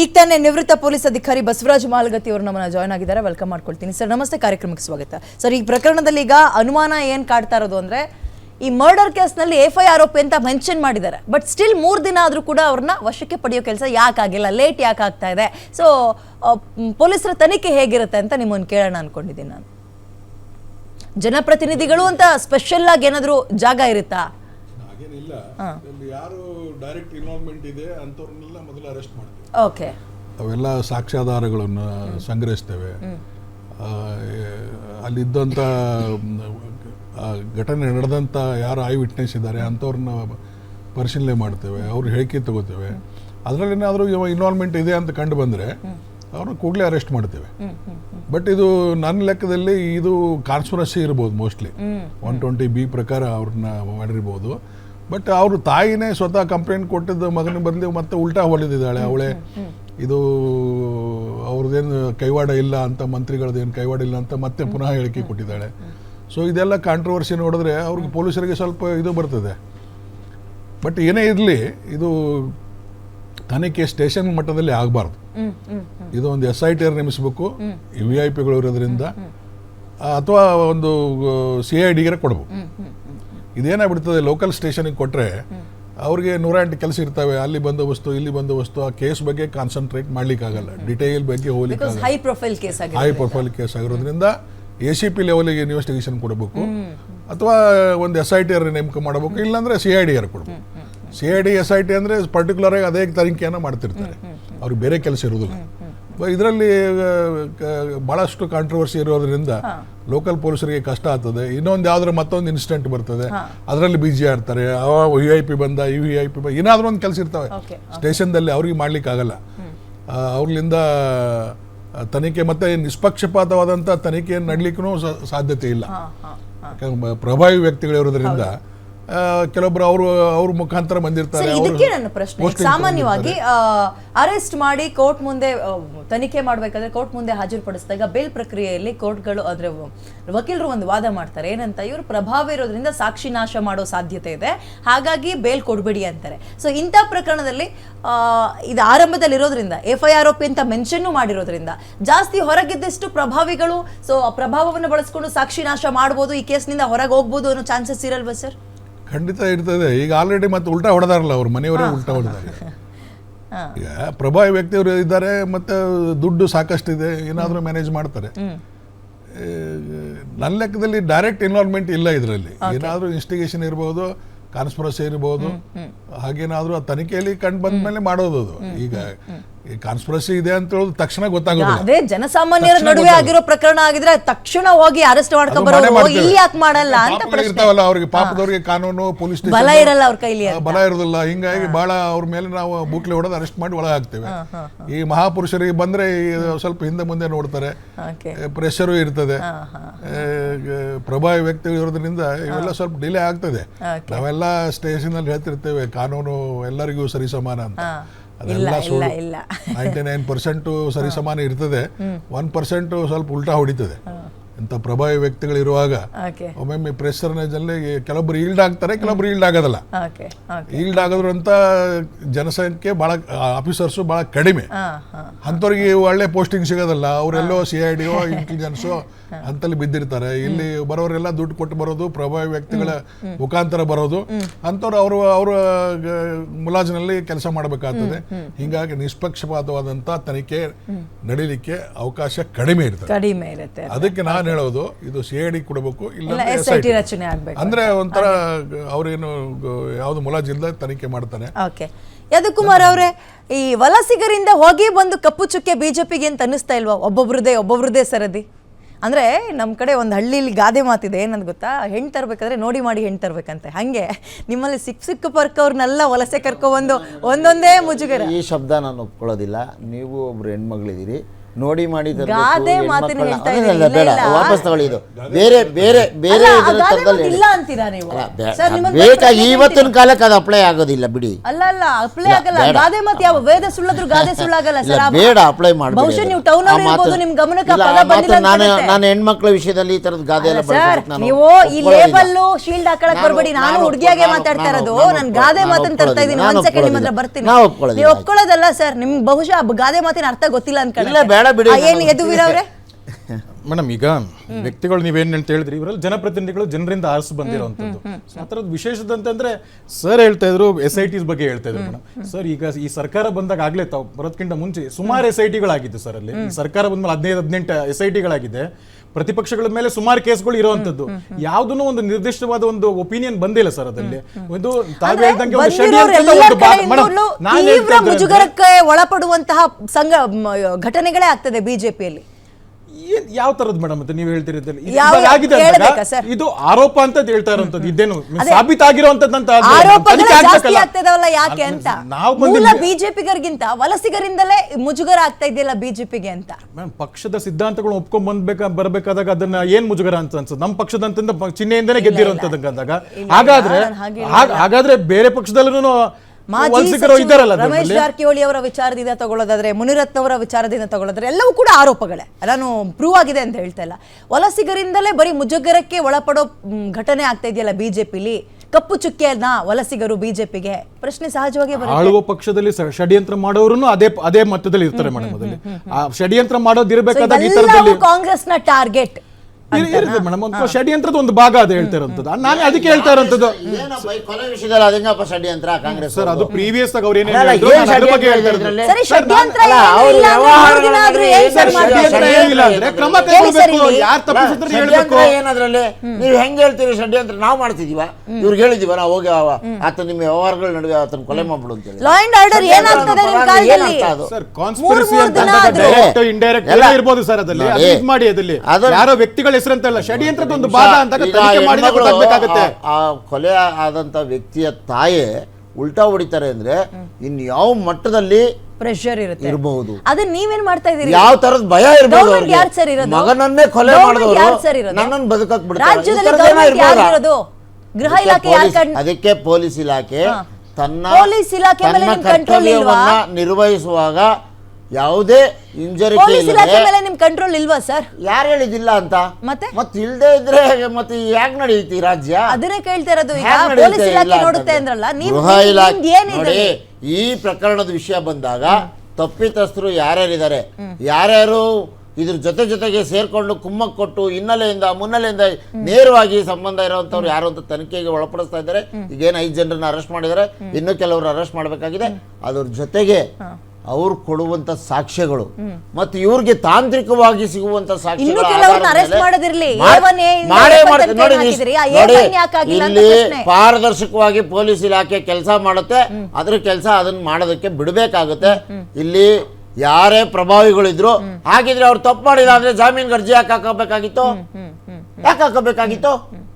ಈಗ ತಾನೇ ನಿವೃತ್ತ ಪೊಲೀಸ್ ಅಧಿಕಾರಿ ಬಸವರಾಜ್ ಮಾಲಗತ್ತಿ ಅವರು ನಮ್ಮನ್ನ ಜಾಯ್ನ್ ಆಗಿದ್ದಾರೆ. ವೆಲ್ಕಮ್ ಮಾಡ್ಕೊಳ್ತೀನಿ. ಸರ್ ನಮಸ್ತೆ. ಕಾರ್ಯಕ್ರಮಕ್ಕೆ ಸ್ವಾಗತ. ಸರ್ ಈ ಪ್ರಕರಣದಲ್ಲಿ ಈಗ ಅನುಮಾನ ಏನ್ ಕಾಡ್ತಾ ಇರೋದು ಅಂದ್ರೆ, ಈ ಮರ್ಡರ್ ಕೇಸ್ನಲ್ಲಿ ಎಫ್ ಐ ಆರೋಪಿ ಅಂತ ಮೆನ್ಷನ್ ಮಾಡಿದ್ದಾರೆ. ಬಟ್ ಸ್ಟಿಲ್ ಮೂರು ದಿನ ಆದರೂ ಕೂಡ ಅವ್ರನ್ನ ವಶಕ್ಕೆ ಪಡೆಯೋ ಕೆಲಸ ಯಾಕಾಗಿಲ್ಲ ಲೇಟ್ ಯಾಕೆ ಆಗ್ತಾ ಇದೆ? ಸೊ ಪೊಲೀಸರ ತನಿಖೆ ಹೇಗಿರುತ್ತೆ ಅಂತ ನಿಮ್ಮನ್ನು ಕೇಳೋಣ ಅನ್ಕೊಂಡಿದ್ದೀನಿ ನಾನು. ಜನಪ್ರತಿನಿಧಿಗಳು ಅಂತ ಸ್ಪೆಷಲ್ ಆಗಿ ಏನಾದರೂ ಜಾಗ ಇರುತ್ತಾ? ಹಾಗೇನಿಲ್ಲ ಇಲ್ಲಿ ಯಾರು ಡೈರೆಕ್ಟ್ ಇನ್ವಾಲ್ವ್ಮೆಂಟ್ ಇದೆ ಅಂಥವ್ರನ್ನೆಲ್ಲ ಮೊದಲು ಅರೆಸ್ಟ್ ಮಾಡ್ತೀವಿ. ಓಕೆ. ಅವೆಲ್ಲ ಸಾಕ್ಷ್ಯಾಧಾರಗಳನ್ನು ಸಂಗ್ರಹಿಸ್ತೇವೆ. ಆ, ಅಲ್ಲಿದ್ದಂಥ ಆ ಘಟನೆ ನಡೆದಂಥ ಯಾರು ಐ ವಿಟ್ನೆಸ್ ಇದ್ದಾರೆ ಅಂಥವ್ರನ್ನ ಪರಿಶೀಲನೆ ಮಾಡ್ತೇವೆ. ಅವ್ರ ಹೇಳಿಕೆ ತಗೋತೇವೆ. ಅದರಲ್ಲಿ ಏನಾದರೂ ಇನ್ವಾಲ್ವ್ಮೆಂಟ್ ಇದೆ ಅಂತ ಕಂಡು ಬಂದರೆ ಅವ್ರನ್ನ ಕೂಡಲೇ ಅರೆಸ್ಟ್ ಮಾಡ್ತೇವೆ. ಬಟ್ ಇದು ನನ್ನ ಲೆಕ್ಕದಲ್ಲಿ ಇದು ಕಾನ್ಸ್ಪರಸಿ ಇರ್ಬೋದು ಮೋಸ್ಟ್ಲಿ ಒನ್ ಟ್ವೆಂಟಿ ಬಿ ಪ್ರಕಾರ ಅವ್ರನ್ನ ಮಾಡಿರ್ಬೋದು. ಬಟ್ ಅವರು ತಾಯಿನೇ ಸ್ವತಃ ಕಂಪ್ಲೇಂಟ್ ಕೊಟ್ಟಿದ್ದು ಮಗನ ಬದಲು ಮತ್ತೆ ಉಲ್ಟಾ ಹೊಲಿದಿದ್ದಾಳೆ ಅವಳೆ. ಇದು ಅವ್ರದ್ದೇನು ಕೈವಾಡ ಇಲ್ಲ ಅಂತ ಮಂತ್ರಿಗಳದ್ದೇನು ಕೈವಾಡ ಇಲ್ಲ ಅಂತ ಮತ್ತೆ ಪುನಃ ಹೇಳಿಕೆ ಕೊಟ್ಟಿದ್ದಾಳೆ. ಸೊ ಇದೆಲ್ಲ ಕಾಂಟ್ರವರ್ಸಿ ನೋಡಿದ್ರೆ ಅವ್ರಿಗೆ ಪೊಲೀಸರಿಗೆ ಸ್ವಲ್ಪ ಇದು ಬರ್ತದೆ. ಬಟ್ ಏನೇ ಇರಲಿ ಇದು ತನಿಖೆ ಸ್ಟೇಷನ್ ಮಟ್ಟದಲ್ಲಿ ಆಗಬಾರ್ದು. ಇದು ಒಂದು ಎಸ್ ಐ ಟಿ ಆರ್ ನೇಮಿಸಬೇಕು ವಿ ಐ ಪಿಗಳು ಇರೋದ್ರಿಂದ ಅಥವಾ ಒಂದು ಸಿ ಐ ಡಿಗೆ ಕೊಡ್ಬೇಕು. ಇದೇನಾಗ್ಬಿಡ್ತದೆ ಲೋಕಲ್ ಸ್ಟೇಷನಿಗೆ ಕೊಟ್ಟರೆ ಅವ್ರಿಗೆ ನೂರ ಎಂಟು ಕೆಲಸ ಇರ್ತವೆ ಅಲ್ಲಿ ಬಂದ ವಸ್ತು ಇಲ್ಲಿ ಬಂದ ವಸ್ತು ಆ ಕೇಸ್ ಬಗ್ಗೆ ಕಾನ್ಸಂಟ್ರೇಟ್ ಮಾಡ್ಲಿಕ್ಕಾಗಲ್ಲ. ಡಿಟೇಲ್ ಬಗ್ಗೆ ಹೋಗ್ಲಿಕ್ಕೆ high profile case high profile case ಆಗಿರೋದ್ರಿಂದ ಎ ಸಿ ಪಿ ಲೆವೆಲ್ಗೆ ಇನ್ವೆಸ್ಟಿಗೇಷನ್ ಕೊಡಬೇಕು. ಅಥವಾ ಒಂದು ಎಸ್ ಐ ಟಿ ಆರ್ ನೇಮಕ ಮಾಡಬೇಕು ಇಲ್ಲಾಂದ್ರೆ ಸಿ ಐ ಡಿ ಆರ್ ಕೊಡಬೇಕು. C I D S I T ಅಂದರೆ ಪರ್ಟಿಕ್ಯುಲರ್ ಆಗಿ ಅದೇ ತನಿಖೆಯನ್ನು ಮಾಡ್ತಿರ್ತಾರೆ. ಅವ್ರಿಗೆ ಬೇರೆ ಕೆಲಸ ಇರೋದಿಲ್ಲ. ಇದರಲ್ಲಿ ಬಹಳಷ್ಟು ಕಾಂಟ್ರವರ್ಸಿ ಇರೋದ್ರಿಂದ ಲೋಕಲ್ ಪೊಲೀಸರಿಗೆ ಕಷ್ಟ ಆಗ್ತದೆ. ಇನ್ನೊಂದು ಯಾವ್ದಾದ್ರು ಮತ್ತೊಂದು ಇನ್ಸಿಡೆಂಟ್ ಬರ್ತದೆ. ಅದರಲ್ಲಿ ಬಿಜಿ ಆಡ್ತಾರೆ ಅವ ವಿ ಐ ಪಿ ಬಂದ ಯು ವಿ ಐ ಪಿ ಬಂದ ಏನಾದರೂ ಒಂದು ಕೆಲಸ ಇರ್ತವೆ. ಸ್ಟೇಷನ್ದಲ್ಲಿ ಅವ್ರಿಗೆ ಮಾಡ್ಲಿಕ್ಕೆ ಆಗಲ್ಲ. ಅವ್ರಲಿಂದ ತನಿಖೆ ಮತ್ತೆ ನಿಷ್ಪಕ್ಷಪಾತವಾದಂಥ ತನಿಖೆಯನ್ನು ನಡ್ಲಿಕ್ಕೂ ಸಾಧ್ಯತೆ ಇಲ್ಲ. ಪ್ರಭಾವಿ ವ್ಯಕ್ತಿಗಳಿರೋದ್ರಿಂದ ಆ, ಕೆಲವೊಬ್ರು ಅವರು ಅವ್ರ ಮುಖಾಂತರ ಬಂದಿರ್ತಾರೆ ಸರ್ ಇದಕ್ಕೆ ನನ್ನ ಪ್ರಶ್ನೆ. ಸಾಮಾನ್ಯವಾಗಿ ಅರೆಸ್ಟ್ ಮಾಡಿ ಕೋರ್ಟ್ ಮುಂದೆ ತನಿಖೆ ಮಾಡಬೇಕಾದ್ರೆ ಕೋರ್ಟ್ ಮುಂದೆ ಹಾಜರುಪಡಿಸಿದಾಗ ಬೇಲ್ ಪ್ರಕ್ರಿಯೆಯಲ್ಲಿ ಕೋರ್ಟ್ಗಳು ಆದ್ರೆ ವಕೀಲರು ಒಂದು ವಾದ ಮಾಡ್ತಾರೆ. ಏನಂತ ಇವರು ಪ್ರಭಾವ ಇರೋದ್ರಿಂದ ಸಾಕ್ಷಿ ನಾಶ ಮಾಡೋ ಸಾಧ್ಯತೆ ಇದೆ. ಹಾಗಾಗಿ ಬೇಲ್ ಕೊಡಬೇಡಿ ಅಂತಾರೆ. ಸೊ ಇಂಥ ಪ್ರಕರಣದಲ್ಲಿ ಇದು ಆರಂಭದಲ್ಲಿ ಇರೋದ್ರಿಂದ ಎಫ್ ಐ ಆರ್ ಓಪಿ ಅಂತ ಮೆನ್ಷನ್ ಮಾಡಿರೋದ್ರಿಂದ ಜಾಸ್ತಿ ಹೊರಗಿದ್ದಷ್ಟು ಪ್ರಭಾವಿಗಳು ಸೊ ಆ ಪ್ರಭಾವವನ್ನು ಬಳಸ್ಕೊಂಡು ಸಾಕ್ಷಿ ನಾಶ ಮಾಡ್ಬೋದು ಈ ಕೇಸ್ನಿಂದ ಹೊರಗೆ ಹೋಗ್ಬೋದು ಅನ್ನೋ ಚಾನ್ಸಸ್ ಇರಲ್ವಾ ಸರ್ ಖಂಡಿತ ಇರ್ತದೆ. ಈಗ ಆಲ್ರೆಡಿ ಮತ್ತೆ ಉಲ್ಟಾ ಹೊಡೆದಾರಲ್ಲ ಅವ್ರ ಮನೆಯವರೇ ಉಲ್ಟಾ ಹೊಡೆದಾರೆ. ಈಗ ಪ್ರಭಾವಿ ವ್ಯಕ್ತಿಯವರು ಇದ್ದಾರೆ ಮತ್ತೆ ದುಡ್ಡು ಸಾಕಷ್ಟಿದೆ ಏನಾದರೂ ಮ್ಯಾನೇಜ್ ಮಾಡ್ತಾರೆ. ನನ್ನ ಲೆಕ್ಕದಲ್ಲಿ ಡೈರೆಕ್ಟ್ ಇನ್ವಾಲ್ವ್ಮೆಂಟ್ ಇಲ್ಲ ಇದರಲ್ಲಿ. ಏನಾದರೂ ಇನ್ಸ್ಟಿಗೇಷನ್ ಇರ್ಬೋದು ಕಾನ್ಸ್ಪರಸಿ ಇರ್ಬೋದು ಹಾಗೇನಾದರೂ ಆ ತನಿಖೆಯಲ್ಲಿ ಕಂಡು ಬಂದ ಮೇಲೆ ಮಾಡೋದು ಅದು ಈಗ ಕಾನ್ಸ್ಪರಸಿ ಇದೆ ಅಂತ ಹೇಳೋದು ತಕ್ಷಣ ಗೊತ್ತಾಗೋದು ಅದೇ ಜನಸಾಮಾನ್ಯರ ನಡುವೆ ಆಗಿರೋ ಪ್ರಕರಣ ಆಗಿದ್ರೆ ತಕ್ಷಣ ಹೋಗಿ ಅರೆಸ್ಟ್ ಮಾಡ್ಕೊಂಡ್ ಬರೋದು ಇಲ್ಲಿ ಯಾಕೆ ಮಾಡಲ್ಲ ಅಂತ ಪ್ರಶ್ನೆ. ಇರ್ತಾವಲ್ಲ ಅವ್ರಿಗೆ ಪಾಪದವ್ರಿಗೆ ಕಾನೂನು ಪೊಲೀಸ್ ಬಲ ಇರಲ್ಲ ಅವ್ರ ಕೈಲಿ ಬಲ ಇರೋದಿಲ್ಲ. ಹಿಂಗಾಗಿ ಬಹಳ ಅವ್ರ ಮೇಲೆ ನಾವು ಬೂಟ್ಲೆ ಹೊಡೆದು ಅರೆಸ್ಟ್ ಮಾಡಿ ಒಳಗೆ ಹಾಕ್ತೇವೆ. ಈ ಮಹಾಪುರುಷರಿಗೆ ಬಂದ್ರೆ ಸ್ವಲ್ಪ ಹಿಂದೆ ಮುಂದೆ ನೋಡ್ತಾರೆ. ಪ್ರೆಷರು ಇರ್ತದೆ. ಪ್ರಭಾವಿ ವ್ಯಕ್ತಿ ಇರೋದ್ರಿಂದ ಇವೆಲ್ಲ ಸ್ವಲ್ಪ ಡಿಲೇ ಆಗ್ತದೆ. ನಾವೆಲ್ಲ ಸ್ಟೇಷನ್ ಅಲ್ಲಿ ಹೇಳ್ತಿರ್ತೇವೆ ಕಾನೂನು ಎಲ್ಲರಿಗೂ ಸರಿ ಸಮಾನ ಅಂತ. ಅದೆಲ್ಲ ಸುಳ್ಳು ನೈಂಟಿ ನೈನ್ ಪರ್ಸೆಂಟ್ ಸರಿ ಸಮಾನ ಇರ್ತದೆ. ಒನ್ ಪರ್ಸೆಂಟು ಸ್ವಲ್ಪ ಉಲ್ಟಾ ಹೊಡಿತದೆ. ಇಂಥ ಪ್ರಭಾವಿ ವ್ಯಕ್ತಿಗಳಿರುವಾಗ ಒಮ್ಮೊಮ್ಮೆ ಪ್ರೆಷರ್ನಲ್ಲಿ ಕೆಲವೊಬ್ರು ಈಲ್ಡ್ ಆಗ್ತಾರೆ ಕೆಲವೊಬ್ರು ಈಲ್ಡ್ ಆಗೋದಲ್ಲ ಈಲ್ಡ್ ಆಗೋದ್ರಂತ ಜನಸಂಖ್ಯೆ ಭಾಳ ಆಫೀಸರ್ಸು ಭಾಳ ಕಡಿಮೆ. ಅಂಥವ್ರಿಗೆ ಒಳ್ಳೆ ಪೋಸ್ಟಿಂಗ್ ಸಿಗೋದಲ್ಲ ಅವರೆಲ್ಲೋ ಸಿ ಐ ಡಿಒ ಇಂಟೆಲಿಜೆನ್ಸು ಅಂತಲ್ಲಿ ಬಿದ್ದಿರ್ತಾರೆ. ಇಲ್ಲಿ ಬರೋರೆಲ್ಲ ದುಡ್ಡು ಕೊಟ್ಟು ಬರೋದು ಪ್ರಭಾವಿ ವ್ಯಕ್ತಿಗಳ ಮುಖಾಂತರ ಬರೋದು. ಅಂಥವ್ರು ಅವರು ಅವರ ಮುಲಾಜಿನಲ್ಲಿ ಕೆಲಸ ಮಾಡಬೇಕಾಗ್ತದೆ. ಹೀಗಾಗಿ ನಿಷ್ಪಕ್ಷಪಾತವಾದಂಥ ತನಿಖೆ ನಡೀಲಿಕ್ಕೆ ಅವಕಾಶ ಕಡಿಮೆ ಇರ್ತದೆ. ಕಡಿಮೆ ಇರುತ್ತೆ. ಅದಕ್ಕೆ ನಾನು ಹೇಳೋದು ಇದು ಸಿ ಐ ಡಿ ಕೊಡಬೇಕು ಇಲ್ಲ ಎಸ್ ಐ ಟಿ. ರಚನೆ ಆಗ್ಬೇಕು. ಅಂದ್ರೆ ಒಂಥರ ಅವ್ರೇನು ಯಾವ್ದು ಮುಲಾಜಿಲ್ಲ ತನಿಖೆ ಮಾಡ್ತಾನೆ. ಓಕೆ ಯದುಕುಮಾರ್ ಅವರೇ ಈ ವಲಸಿಗರಿಂದ ಹೋಗಿ ಬಂದು ಕಪ್ಪು ಚುಕ್ಕೆ ಬಿಜೆಪಿಗೆ ಅಂತ ಅನ್ನಿಸ್ತಾ ಇಲ್ವಾ? ಒಬ್ಬೊಬ್ರದೇ ಒಬ್ಬೊಬ್ರದೇ ಸರದಿ. ಅಂದ್ರೆ ನಮ್ಮ ಕಡೆ ಒಂದು ಹಳ್ಳಿಲಿ ಗಾದೆ ಮಾತಿದೆ ಏನಂತ ಗೊತ್ತಾ? ಹೆಣ್ಣು ತರಬೇಕಾದ್ರೆ ನೋಡಿ ಮಾಡಿ ಹೆಣ್ಣು ತರಬೇಕಂತೆ. ಹಾಗೆ ನಿಮ್ಮಲ್ಲಿ ಸಿಕ್ಕ ಸಿಕ್ಕ ಪರ್ಕವ್ರನ್ನೆಲ್ಲ ವಲಸೆ ಕರ್ಕೊಬಂದು ಒಂದೊಂದೇ ಮುಜುಗರ. ಈ ಶಬ್ದ ನಾನು ಒಪ್ಕೊಳ್ಳೋದಿಲ್ಲ. ನೀವು ಒಬ್ರು ಹೆಣ್ಮಗಳಿದ್ದೀರಿ. ನೋಡಿ ಮಾಡಿ ಗಾದೆ ಮಾತಿನ ಹೇಳ್ತಾ ಅಲ್ಲ, ಇಲ್ಲ, ಬೇಡ ಇಲ್ಲ. ವಾಪಸ್ ತಗೊಳ್ಳಿ ಇದು. ಬೇರೆ ಬೇರೆ ಬೇರೆ ಅಲ್ಲ, ಆ ಇದರ ಗಾದೆ ಮಾತು ಹೇಳಿ. ಇಲ್ಲ ಅಂತೀರಾ ನೀವು? ಅಲ್ಲ, ಬೇ- ಸರ್, ನಿಮ್ಮನ್ನ ಬೇಕಾಗಿ ಇವತ್ತಿನ ಕಾಲಕ್ಕೆ ಅದು ಅಪ್ಲೈ ಆಗೋದಿಲ್ಲ ಬಿಡಿ. ಅಲ್ಲ ಅಲ್ಲ ಅಪ್ಲೈ ಆಗಲ್ಲ. ಬೇಡ. ಗಾದೆ ಮಾತು ಯಾವ ವೇದ ಸುಳ್ಳದ್ರು ಗಾದೆ ಸುಳ್ಳಾಗಲ್ಲ ಇಲ್ಲ, ಸರ್. ಆ- ಬೇಡ ಅಪ್ಲೈ ಮಾಡಿ ಬಹುಶಃ ನೀವು ಟೌನ್ ಅಲ್ಲಿ ಇರ್ಬೋದು ನಿಮ್ ಗಮನಕ್ಕೆ ಆ ಪದ ನಾನು ಅನ್ಸುತ್ತೆ. ನಾನು ಹೆಣ್ಮಕ್ಳ ವಿಷಯದಲ್ಲಿ ಈ ತರದ ಗಾದೆ ಎಲ್ಲ ಸರ್ ಬಳಸೋದಕ್ಕೆ ನಾನು ನೀವು ಈ ಒಪ್ಕೊಳ್ಳೋದಿಲ್ಲ. ಲೇಬಲ್ ಶೀಲ್ಡ್ ಹಾಕೊಳಕ್ ನಾನು- ಬರ್ಬೇಡಿ. ನಾನು ನಾನು ಹುಡುಗಿಯಾಗೆ ನಾನು- ಮಾತಾಡ್ತಾ ನಾನು- ಇರೋದು. ನಾನು ನಾನು ಗಾದೆ ಮಾತನ್ನ ತರ್ತಾ ಇದೀನಿ ನಾನು ಒಂದ್ ಸೆಕೆಂಡ್ ನಿಮ್ಮ ಹತ್ರ ಒಪ್ಕೊಳ್ಳೋದಿಲ್ಲ. ಬರ್ತೀನಿ. ನಾವು ಒಪ್ಕೊಳ್ಳೋದಿಲ್ಲ. ನೀವು ಒಪ್ಕೊಳ್ಳೋದಲ್ಲ ಸರ್. ನಿಮ್ಗೆ ಬಹುಶಃ ಆ ಗಾದೆ ಮಾತಿನ ಅರ್ಥ ಗೊತ್ತಿಲ್ಲ ಇಲ್ಲ, ಬೇಡ. ಬಿಡಿ, ಏನು ಏನ್ ಅವ್ರೆ? ಮೇಡಮ್ ಈಗ ವ್ಯಕ್ತಿಗಳು ನೀವೇನ್ ಅಂತ ಹೇಳಿದ್ರಿ ಇವರಲ್ಲಿ ಜನಪ್ರತಿನಿಧಿಗಳು ಜನರಿಂದ ಆರಿಸು ಬಂದಿರುವಂತದ್ದು ಸೊ ಆ ಥರದ್ದು ವಿಶೇಷತೆ ಅಂತಂದ್ರೆ ಸರ್ ಹೇಳ್ತಾ ಇದ್ರು ಎಸ್ ಐ ಟಿಸ್ ಬಗ್ಗೆ ಹೇಳ್ತಾ ಇದ್ರು ಮೇಡಮ್. ಸರ್ ಈಗ ಈ ಸರ್ಕಾರ ಬಂದಾಗ ಆಗ್ಲೇ ತಾವು ಬರೋದಕ್ಕಿಂತ ಮುಂಚೆ ಸುಮಾರು ಎಸ್ ಐ ಟಿಗಳಾಗಿದ್ದು ಸರ್ ಅಲ್ಲಿ. ಸರ್ಕಾರ ಬಂದ್ಮೇಲೆ ಹದಿನೈದು ಹದಿನೆಂಟು ಎಸ್ ಐ ಟಿಗಳಾಗಿದೆ ಪ್ರತಿಪಕ್ಷಗಳ ಮೇಲೆ ಸುಮಾರು ಕೇಸ್ಗಳು ಇರುವಂತದ್ದು. ಯಾವ್ದನ್ನು ಒಂದು ನಿರ್ದಿಷ್ಟವಾದ ಒಂದು ಒಪಿನಿಯನ್ ಬಂದಿಲ್ಲ ಸರ್ ಅದರಲ್ಲಿ. ಒಂದು ತಾವು ಹೇಳ್ದಂಗೆ ಒಂದು ಒಳಪಡುವಂತಹ ಸಂಘ ಘಟನೆಗಳೇ ಆಗ್ತದೆ ಬಿಜೆಪಿಯಲ್ಲಿ. ಏನ್ ಯಾವ ತರದ್ ಮೇಡಮ್ ಅಂತ ನೀವು ಹೇಳ್ತಿರೋದ್ರಲ್ಲಿ ಇದು ಆರೋಪ ಅಂತ ಹೇಳ್ತಾ ಇರೋಂಥದ್ದು ಇದೇನು ಆಗ್ಬೇಕಲ್ಲ. ಯಾಕೆ ಅಂತ? ಮೂಲ ಬಿಜೆಪಿಗರಿಗಿಂತ ವಲಸಿಗರಿಂದಲೇ ಮುಜುಗರ ಆಗ್ತಾ ಇದೆಯಲ್ಲ ಬಿಜೆಪಿಗೆ ಅಂತ? ಮೇಡಮ್ ಪಕ್ಷದ ಸಿದ್ಧಾಂತಗಳು ಒಪ್ಕೊಂಡ್ ಬಂದ್ಬೇಕ ಬರ್ಬೇಕಾದಾಗ ಅದನ್ನ ಏನ್ ಮುಜುಗರ ಅಂತ ಅನ್ಸುತ್ತೆ? ನಮ್ಮ ಪಕ್ಷದ ಅಂತಂದ ಪ- ಚಿಹ್ನೆಯಿಂದನೇ ಗೆದ್ದಿರೋಂಥದ್ದು ಅಂದಾಗ. ಇಲ್ಲ, ಹಾಗಾದ್ರೆ ಹಾಗಾದ್ರೆ ಬೇರೆ ಪಕ್ಷದಲ್ಲೂ ಮಾಜಿ ಇದ್ದಾರಲ್ಲ ರಮೇಶ್. ಜಾರಕಿಹೊಳಿ ಅವರ ವಿಚಾರದಿಂದ ತಗೊಳ್ಳೋದಾದ್ರೆ ಮುನಿರತ್ನ ಅವರ ವಿಚಾರದಿಂದ ತಗೊಳ್ಳೋದಾದ್ರೆ ಎಲ್ಲವೂ ಕೂಡ ಆರೋಪಗಳೇ. ನಾನು ಪ್ರೂವ್ ಆಗಿದೆ ಅಂತ ಹೇಳ್ತಾ ಇಲ್ಲ. ವಲಸಿಗರಿಂದಲೇ ಬರೀ ಮುಜುಗರಕ್ಕೆ ಒಳಪಡೋ ಘಟನೆ ಆಗ್ತಾ ಇದೆಯಲ್ಲ ಬಿಜೆಪಿಲಿ? ಕಪ್ಪು ಚುಕ್ಕೆಯನ್ನ ವಲಸಿಗರು ಬಿಜೆಪಿಗೆ? ಪ್ರಶ್ನೆ ಸಹಜವಾಗಿ ಆಳುವ ಪಕ್ಷದಲ್ಲಿ ಷಡ್ಯಂತ್ರ ಮಾಡೋರು ಅದೇ ಅದೇ ಮಟ್ಟದಲ್ಲಿ ಇರ್ತಾರೆ ಮೇಡಮ್ ಷಡ್ಯಂತ್ರ ಮಾಡೋದಿರಬೇಕಾದ ಕಾಂಗ್ರೆಸ್ನ ಟಾರ್ಗೆಟ್. ಇರುತ್ತೆ ಮೇಡಮ್? ಒಂದು ಷಡ್ಯಂತ್ರದ ಒಂದು ಭಾಗ ಅದು ಹೇಳ್ತಾ ನಾನು ಅದಕ್ಕೆ ಹೇಳ್ತಾ ಇರೋದು ಏನಪ್ಪ ಕೊಲೆ ವಿಷಯದಲ್ಲಿ ಅದೇಂಗಪ್ಪ ಷಡ್ಯಂತ್ರ ಕಾಂಗ್ರೆಸ್ ಸರ್ ಅದು ಪ್ರೀವಿಯಸ್ ಆಗಿ ಅವ್ರು ಏನೇನ್ ಹೇಳಿದ್ರು, ಅದ್ರ ಬಗ್ಗೆ ಹೇಳ್ತಾ ಇರೋದು. ಸರಿ ಷಡ್ಯಂತ್ರ ಇಲ್ಲ ಅಂದ್ರೆ ಏನಿಲ್ಲ ಕ್ರಮ ಹೇಳಿ ಕೈಗೊಳ್ಬೇಕು ಯಾರು ತಪ್ಪಿಸಿದ್ರೆ ಹೇಳಬೇಕು? ಏನದ್ರಲ್ಲಿ ನೀವು ಹೆಂಗ್ ಹೇಳ್ತೀರಿ ಷಡ್ಯಂತ್ರ? ನಾವು ಮಾಡ್ತಿದೀವ. ಇವ್ರಿಗೆ ಹೇಳಿದೀವ ನಾವು ಹೋಗಿ ಅವ- ಆತ ನಿಮ್ಮ ವ್ಯವಹಾರಗಳ ನಡುವೆ ಆತನ ಕೊಲೆ ಮಾಡ್ಬಿಡು ಅಂತ ಹೇಳಿ ಲಾ ಅಂಡ್ ಆರ್ಡರ್ ಏನಾಗ್ತದೆ ನಿಮ್ಮ ಕಾಲದಲ್ಲಿ? ಸರ್ ಕಾನ್ಸ್ಪಿರಸಿ ಅಂತ ಡೈರೆಕ್ಟ್ ಇಂಡೈರೆಕ್ಟ್ ಎಲ್ಲ- ಇರ್ಬೋದು ಸರ್ ಅದರಲ್ಲಿ. ಅದು ಮಾಡಿ ಅದರಲ್ಲಿ. ಯಾರೋ ವ್ಯಕ್ತಿಗಳ ಹೆಸರಂತಲ್ಲ ಷಡ್ಯಂತ್ರದ ಒಂದು ಭಾಗ ಅಂತ ತನಿಖೆ ಮಾಡಿದ್ರೆ ಹೆಣ್ಮಗಳು ಗೊತ್ತಾಗಬೇಕಾಗತ್ತೆ ಆ ಕೊಲೆ ಆದಂತ ವ್ಯಕ್ತಿಯ ತಾಯೇ ಉಲ್ಟಾ ಹೊಡಿತಾರೆ ಅಂದ್ರೆ ಇನ್ ಯಾವ ಮಟ್ಟದಲ್ಲಿ ಪ್ರೆಷರ್ ಇರುತ್ತೆ ಇರಬಹುದು ಅದನ್ನ ನೀವೇನ್ ಮಾಡ್ತಾ ಇದೀರಿ ಯಾವ ತರದ ಭಯ ಇರಬಹುದು. ಯಾರ್ ಸರ್ ಇರೋದು? ಮಗನನ್ನೇ ಕೊಲೆ ಮಾಡಿದವರು ಯಾರು ಸರ್ ಇರೋದು? ನನ್ನನ್ನು ಬದುಕಕ್ ಬಿಡ್ತಾರೆ ರಾಜ್ಯದಲ್ಲಿ ಯಾರ್? ಇರೋದು? ಗೃಹ ಇಲಾಖೆ ಯಾರ್ ಕಣ್- ಅದಕ್ಕೆ ಪೊಲೀಸ್ ಇಲಾಖೆ. ತನ್ನ ಪೊಲೀಸ್ ಇಲಾಖೆ ಮೇಲೆ ನಿಮ್ control ಇಲ್ವಾ? ನಿರ್ವಹಿಸುವಾಗ ಯಾವುದೇ ಇಂಜರಿ ಪೊಲೀಸ್ ಇಲಾಖೆ ಮೇಲೆ ನಿಮ್ ಕಂಟ್ರೋಲ್ ಇಲ್ವಾ ಸರ್ ಯಾರು ಹೇಳಿದಿಲ್ಲ ಅಂತ? ಮತ್ತೆ? ಮತ್ತೆ ಇಲ್ದೇ ಇದ್ರೆ ಮತ್ತೆ ಯಾಕೆ ನಡೆಯುತ್ತೆ ಈ ರಾಜ್ಯ? ಅದನ್ನೇ ಕೇಳ್ತಾ ಇರೋದು ಈಗ. ಹ್ಯಾಂಗ್ ನಡೆಯುತ್ತೆ ಪೊಲೀಸ್ ಇಲಾಖೆ ಇಲ್ಲ ನೋಡುತ್ತೆ ಅಂದ್ರಲ್ಲ ನೀವು ಗೃಹ ಇಲಾಖೆ ಏನಿದೆ ನೋಡಿ ಈ ಪ್ರಕರಣದ ವಿಷಯ ಬಂದಾಗ ತಪ್ಪಿತಸ್ಥರು ಯಾರ್ಯಾರಿದ್ದಾರೆ? ಯಾರ್ಯಾರು ಇದ್ರ ಜೊತೆ ಜೊತೆಗೆ ಸೇರ್ಕೊಂಡು ಕುಮ್ಮಕ್ ಕೊಟ್ಟು ಹಿನ್ನೆಲೆಯಿಂದ ಮುನ್ನೆಲೆಯಿಂದ ನೇರವಾಗಿ ಸಂಬಂಧ ಇರುವಂತವ್ರು ಯಾರು ಅಂತ ತನಿಖೆಗೆ ಒಳಪಡಿಸ್ತಾ ಇದ್ದಾರೆ. ಈಗೇನು ಐದು ಜನರನ್ನ ಅರೆಸ್ಟ್ ಮಾಡಿದ್ದಾರೆ. ಇನ್ನು ಕೆಲವರು ಅರೆಸ್ಟ್ ಮಾಡಬೇಕಾಗಿದೆ. ಅದ್ರ ಜೊತೆಗೆ ಅವ್ರು ಕೊಡುವಂತ ಸಾಕ್ಷ್ಯಗಳು ಮತ್ತೆ ಇವ್ರಿಗೆ ತಾಂತ್ರಿಕವಾಗಿ ಸಿಗುವಂತ ಸಾಕ್ಷ್ಯಗಳು ಇನ್ನು ಕೆಲವ್ರನ್ನ ಆಧಾರದ arrest ಮೇಲೆ ಮಾಡೋದಿರ್ಲಿ. ಮಾ- A1 A ಇಂದ ಮಾಡೇ ಎಪ್ಪತ್ತು ಮಾಡ್ತಾರೆ. ತನಕ ನೋಡಿ ಏನ್ ನೀವು- ಹಾಕಿದ್ರಿ? ಆ ನೋಡಿ, A1 ಯಾಕೆ ಇಲ್ಲಿ ಪಾರದರ್ಶಕವಾಗಿ ಪೊಲೀಸ್ ಇಲಾಖೆ ಕೆಲಸ ಮಾಡುತ್ತೆ. ಅದ್ರ ಕೆಲಸ ಅದನ್ನ ಮಾಡೋದಕ್ಕೆ ಬಿಡಬೇಕಾಗುತ್ತೆ. ಇಲ್ಲಿ ಯಾರೇ ಪ್ರಭಾವಿಗಳಿದ್ರು ಹಾಗಿದ್ರೆ ಅವ್ರು ತಪ್ಪು ಮಾಡಿಲ್ಲ ಅಂದ್ರೆ ಜಾಮೀನ್ ಅರ್ಜಿ ಯಾಕೆ ಹಾಕಬೇಕಾಗಿತ್ತು? ಯಾಕೆ ಹಾಕಬೇಕಾಗಿತ್ತು?